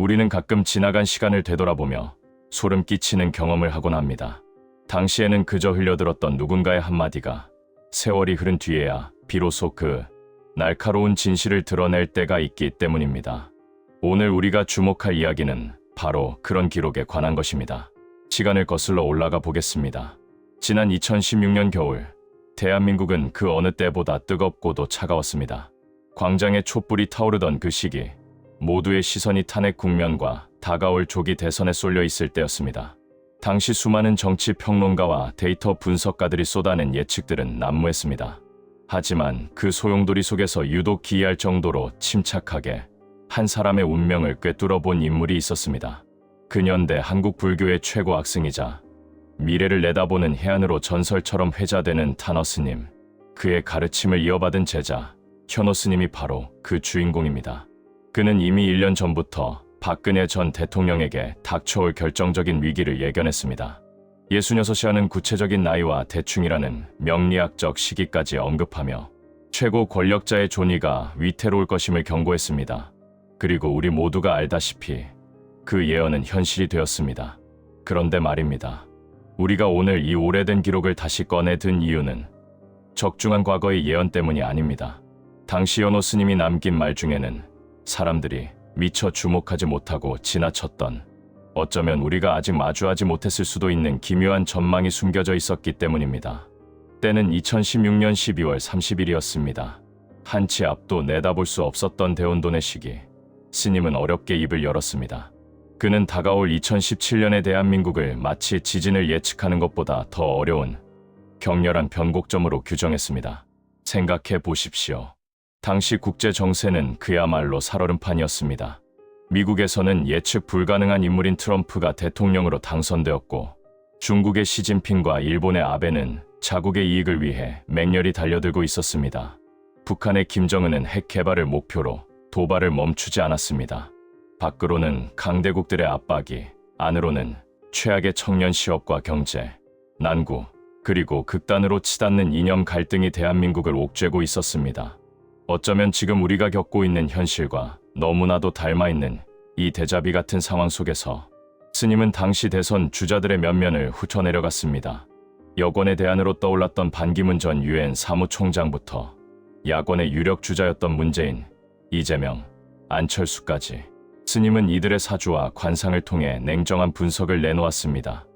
우리는 가끔 지나간 시간을 되돌아보며 소름 끼치는 경험을 하곤 합니다. 당시에는 그저 흘려들었던 누군가의 한마디가 세월이 흐른 뒤에야 비로소 그 날카로운 진실을 드러낼 때가 있기 때문입니다. 오늘 우리가 주목할 이야기는 바로 그런 기록에 관한 것입니다. 시간을 거슬러 올라가 보겠습니다. 지난 2016년 겨울, 대한민국은 그 어느 때보다 뜨겁고도 차가웠습니다. 광장에 촛불이 타오르던 그 시기, 모두의 시선이 탄핵 국면과 다가올 조기 대선에 쏠려 있을 때였습니다. 당시 수많은 정치 평론가와 데이터 분석가들이 쏟아낸 예측들은 난무했습니다. 하지만 그 소용돌이 속에서 유독 기이할 정도로 침착하게 한 사람의 운명을 꿰뚫어 본 인물이 있었습니다. 근현대 한국 불교의 최고 악승이자 미래를 내다보는 해안으로 전설처럼 회자되는 타너 스님, 그의 가르침을 이어받은 제자 현호 스님이 바로 그 주인공입니다. 그는 이미 1년 전부터 박근혜 전 대통령에게 닥쳐올 결정적인 위기를 예견했습니다. 66이라는 구체적인 나이와 대충이라는 명리학적 시기까지 언급하며 최고 권력자의 존의가 위태로울 것임을 경고했습니다. 그리고 우리 모두가 알다시피 그 예언은 현실이 되었습니다. 그런데 말입니다. 우리가 오늘 이 오래된 기록을 다시 꺼내 든 이유는 적중한 과거의 예언 때문이 아닙니다. 당시 연호 스님이 남긴 말 중에는 사람들이 미처 주목하지 못하고 지나쳤던 어쩌면 우리가 아직 마주하지 못했을 수도 있는 기묘한 전망이 숨겨져 있었기 때문입니다. 때는 2016년 12월 30일이었습니다. 한치 앞도 내다볼 수 없었던 대혼돈의 시기. 스님은 어렵게 입을 열었습니다. 그는 다가올 2017년의 대한민국을 마치 지진을 예측하는 것보다 더 어려운 격렬한 변곡점으로 규정했습니다. 생각해 보십시오. 당시 국제 정세는 그야말로 살얼음판이었습니다. 미국에서는 예측 불가능한 인물인 트럼프가 대통령으로 당선되었고 중국의 시진핑과 일본의 아베는 자국의 이익을 위해 맹렬히 달려들고 있었습니다. 북한의 김정은은 핵 개발을 목표로 도발을 멈추지 않았습니다. 밖으로는 강대국들의 압박이, 안으로는 최악의 청년 시업과 경제, 난구, 그리고 극단으로 치닫는 이념 갈등이 대한민국을 옥죄고 있었습니다. 어쩌면 지금 우리가 겪고 있는 현실과 너무나도 닮아 있는 이 대자비 같은 상황 속에서 스님은 당시 대선 주자들의 면면을 훑어내려갔습니다. 여권의 대안으로 떠올랐던 반기문 전 유엔 사무총장부터 야권의 유력 주자였던 문재인, 이재명, 안철수까지 스님은 이들의 사주와 관상을 통해 냉정한 분석을 내놓았습니다.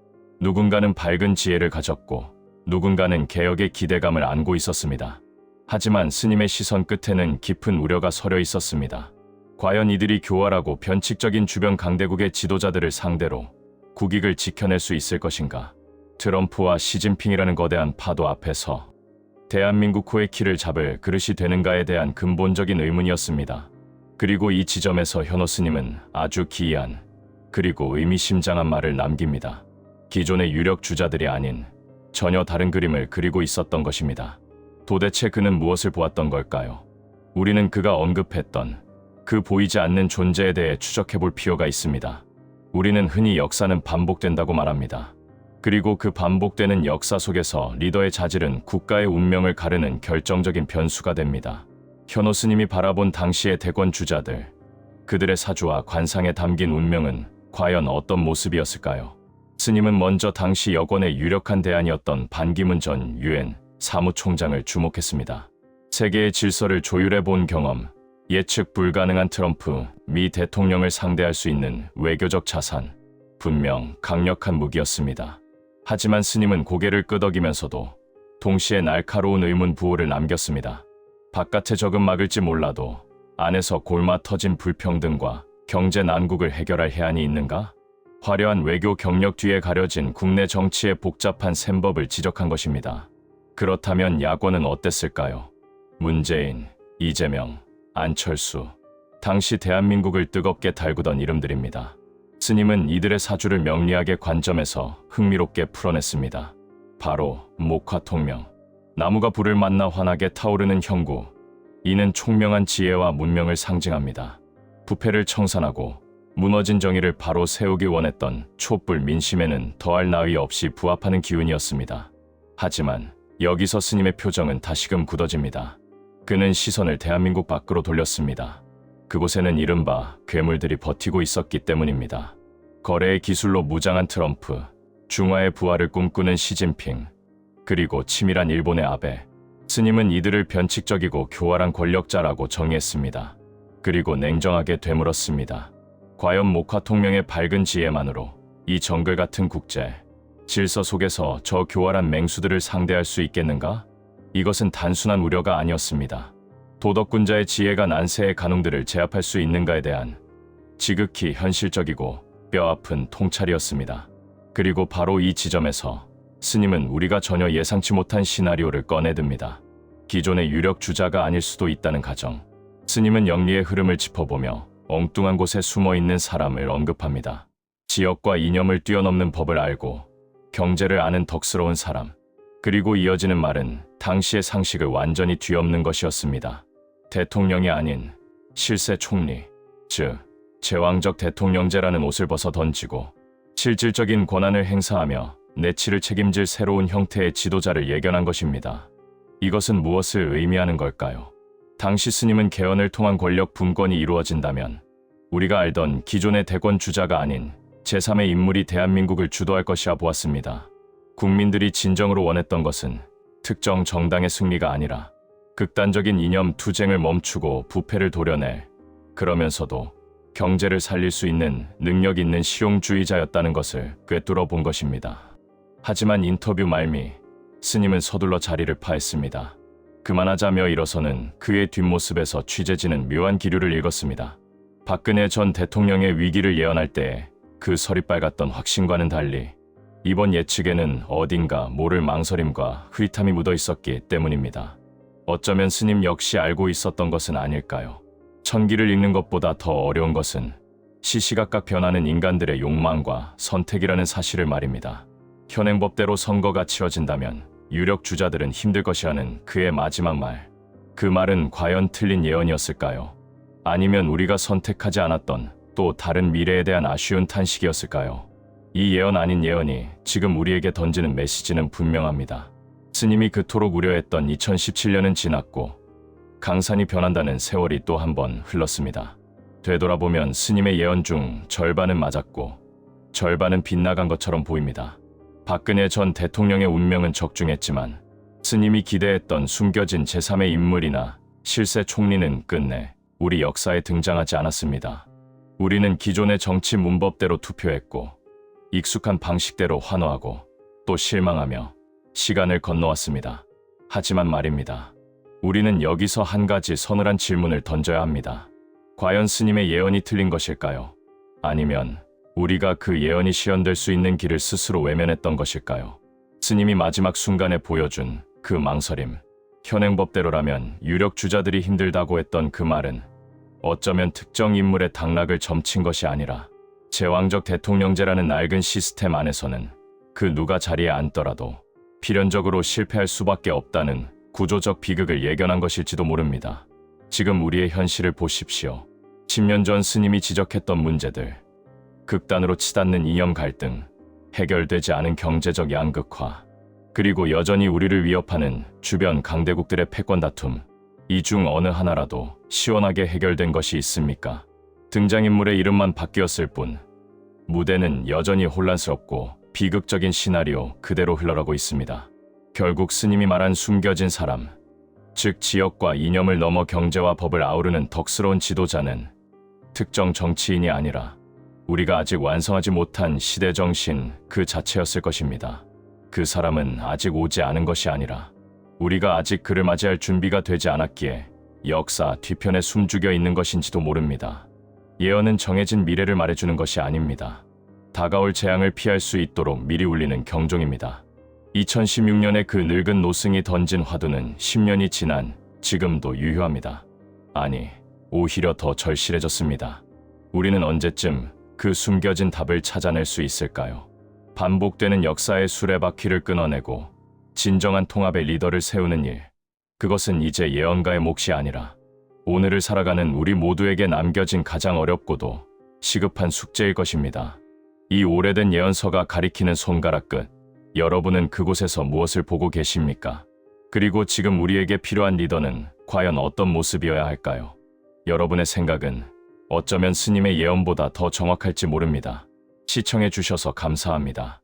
누군가는 밝은 지혜를 가졌고 누군가는 개혁의 기대감을 안고 있었습니다. 하지만 스님의 시선 끝에는 깊은 우려가 서려 있었습니다. 과연 이들이 교활하고 변칙적인 주변 강대국의 지도자들을 상대로 국익을 지켜낼 수 있을 것인가? 트럼프와 시진핑이라는 거대한 파도 앞에서 대한민국 코의 키를 잡을 그릇이 되는가에 대한 근본적인 의문이었습니다. 그리고 이 지점에서 현호 스님은 아주 기이한 그리고 의미심장한 말을 남깁니다. 기존의 유력 주자들이 아닌 전혀 다른 그림을 그리고 있었던 것입니다. 도대체 그는 무엇을 보았던 걸까요? 우리는 그가 언급했던 그 보이지 않는 존재에 대해 추적해 볼 필요가 있습니다. 우리는 흔히 역사는 반복된다고 말합니다. 그리고 그 반복되는 역사 속에서 리더의 자질은 국가의 운명을 가르는 결정적인 변수가 됩니다. 현호 스님이 바라본 당시의 대권 주자들, 그들의 사주와 관상에 담긴 운명은 과연 어떤 모습이었을까요? 스님은 먼저 당시 여권의 유력한 대안이었던 반기문 전 유엔 사무총장을 주목했습니다. 세계의 질서를 조율해 본 경험, 예측 불가능한 트럼프 미 대통령을 상대할 수 있는 외교적 자산, 분명 강력한 무기였습니다. 하지만 스님은 고개를 끄덕이면서도 동시에 날카로운 의문 부호를 남겼습니다. 바깥의 적은 막을지 몰라도 안에서 골마 터진 불평등과 경제 난국을 해결할 해안이 있는가? 화려한 외교 경력 뒤에 가려진 국내 정치의 복잡한 셈법을 지적한 것입니다. 그렇다면 야권은 어땠을까요? 문재인, 이재명, 안철수, 당시 대한민국을 뜨겁게 달구던 이름들입니다. 스님은 이들의 사주를 명리학의 관점에서 흥미롭게 풀어냈습니다. 바로 목화통명. 나무가 불을 만나 환하게 타오르는 형구. 이는 총명한 지혜와 문명을 상징합니다. 부패를 청산하고 무너진 정의를 바로 세우기 원했던 촛불 민심에는 더할 나위 없이 부합하는 기운이었습니다. 하지만 여기서 스님의 표정은 다시금 굳어집니다. 그는 시선을 대한민국 밖으로 돌렸습니다. 그곳에는 이른바 괴물들이 버티고 있었기 때문입니다. 거래의 기술로 무장한 트럼프, 중화의 부활을 꿈꾸는 시진핑, 그리고 치밀한 일본의 아베. 스님은 이들을 변칙적이고 교활한 권력자라고 정의했습니다. 그리고 냉정하게 되물었습니다. 과연 목화 통명의 밝은 지혜만으로 이 정글 같은 국제, 질서 속에서 저 교활한 맹수들을 상대할 수 있겠는가? 이것은 단순한 우려가 아니었습니다. 도덕군자의 지혜가 난세의 가능들을 제압할 수 있는가에 대한 지극히 현실적이고 뼈아픈 통찰이었습니다. 그리고 바로 이 지점에서 스님은 우리가 전혀 예상치 못한 시나리오를 꺼내듭니다. 기존의 유력 주자가 아닐 수도 있다는 가정. 스님은 영리의 흐름을 짚어보며 엉뚱한 곳에 숨어 있는 사람을 언급합니다. 지역과 이념을 뛰어넘는 법을 알고 경제를 아는 덕스러운 사람. 그리고 이어지는 말은 당시의 상식을 완전히 뒤엎는 것이었습니다. 대통령이 아닌 실세 총리, 즉 제왕적 대통령제라는 옷을 벗어 던지고 실질적인 권한을 행사하며 내치를 책임질 새로운 형태의 지도자를 예견한 것입니다. 이것은 무엇을 의미하는 걸까요? 당시 스님은 개헌을 통한 권력 분권이 이루어진다면 우리가 알던 기존의 대권 주자가 아닌 제3의 인물이 대한민국을 주도할 것이라 보았습니다. 국민들이 진정으로 원했던 것은 특정 정당의 승리가 아니라 극단적인 이념 투쟁을 멈추고 부패를 도려낼 그러면서도 경제를 살릴 수 있는 능력 있는 실용주의자였다는 것을 꿰뚫어 본 것입니다. 하지만 인터뷰 말미 스님은 서둘러 자리를 파했습니다. 그만하자며 일어서는 그의 뒷모습에서 취재진은 묘한 기류를 읽었습니다. 박근혜 전 대통령의 위기를 예언할 때에 그 설이 빨갔던 확신과는 달리 이번 예측에는 어딘가 모를 망설임과 흐릿함이 묻어 있었기 때문입니다. 어쩌면 스님 역시 알고 있었던 것은 아닐까요? 천기를 읽는 것보다 더 어려운 것은 시시각각 변하는 인간들의 욕망과 선택이라는 사실을 말입니다. 현행법대로 선거가 치러진다면 유력 주자들은 힘들 것이라는 그의 마지막 말. 그 말은 과연 틀린 예언이었을까요? 아니면 우리가 선택하지 않았던 또 다른 미래에 대한 아쉬운 탄식이었을까요? 이 예언 아닌 예언이 지금 우리에게 던지는 메시지는 분명합니다. 스님이 그토록 우려했던 2017년은 지났고 강산이 변한다는 세월이 또 한 번 흘렀습니다. 되돌아보면 스님의 예언 중 절반은 맞았고 절반은 빗나간 것처럼 보입니다. 박근혜 전 대통령의 운명은 적중했지만 스님이 기대했던 숨겨진 제3의 인물이나 실세 총리는 끝내 우리 역사에 등장하지 않았습니다. 우리는 기존의 정치 문법대로 투표했고 익숙한 방식대로 환호하고 또 실망하며 시간을 건너왔습니다. 하지만 말입니다. 우리는 여기서 한 가지 서늘한 질문을 던져야 합니다. 과연 스님의 예언이 틀린 것일까요? 아니면 우리가 그 예언이 실현될 수 있는 길을 스스로 외면했던 것일까요? 스님이 마지막 순간에 보여준 그 망설임. 현행법대로라면 유력 주자들이 힘들다고 했던 그 말은 어쩌면 특정 인물의 당락을 점친 것이 아니라 제왕적 대통령제라는 낡은 시스템 안에서는 그 누가 자리에 앉더라도 필연적으로 실패할 수밖에 없다는 구조적 비극을 예견한 것일지도 모릅니다. 지금 우리의 현실을 보십시오. 10년 전 스님이 지적했던 문제들, 극단으로 치닫는 이념 갈등, 해결되지 않은 경제적 양극화, 그리고 여전히 우리를 위협하는 주변 강대국들의 패권 다툼, 이 중 어느 하나라도 시원하게 해결된 것이 있습니까? 등장인물의 이름만 바뀌었을 뿐, 무대는 여전히 혼란스럽고 비극적인 시나리오 그대로 흘러가고 있습니다. 결국 스님이 말한 숨겨진 사람, 즉 지역과 이념을 넘어 경제와 법을 아우르는 덕스러운 지도자는 특정 정치인이 아니라 우리가 아직 완성하지 못한 시대 정신 그 자체였을 것입니다. 그 사람은 아직 오지 않은 것이 아니라 우리가 아직 그를 맞이할 준비가 되지 않았기에 역사 뒤편에 숨죽여 있는 것인지도 모릅니다. 예언은 정해진 미래를 말해주는 것이 아닙니다. 다가올 재앙을 피할 수 있도록 미리 울리는 경종입니다. 2016년에 그 늙은 노승이 던진 화두는 10년이 지난 지금도 유효합니다. 아니, 오히려 더 절실해졌습니다. 우리는 언제쯤 그 숨겨진 답을 찾아낼 수 있을까요? 반복되는 역사의 수레바퀴를 끊어내고 진정한 통합의 리더를 세우는 일. 그것은 이제 예언가의 몫이 아니라 오늘을 살아가는 우리 모두에게 남겨진 가장 어렵고도 시급한 숙제일 것입니다. 이 오래된 예언서가 가리키는 손가락 끝. 여러분은 그곳에서 무엇을 보고 계십니까? 그리고 지금 우리에게 필요한 리더는 과연 어떤 모습이어야 할까요? 여러분의 생각은 어쩌면 스님의 예언보다 더 정확할지 모릅니다. 시청해 주셔서 감사합니다.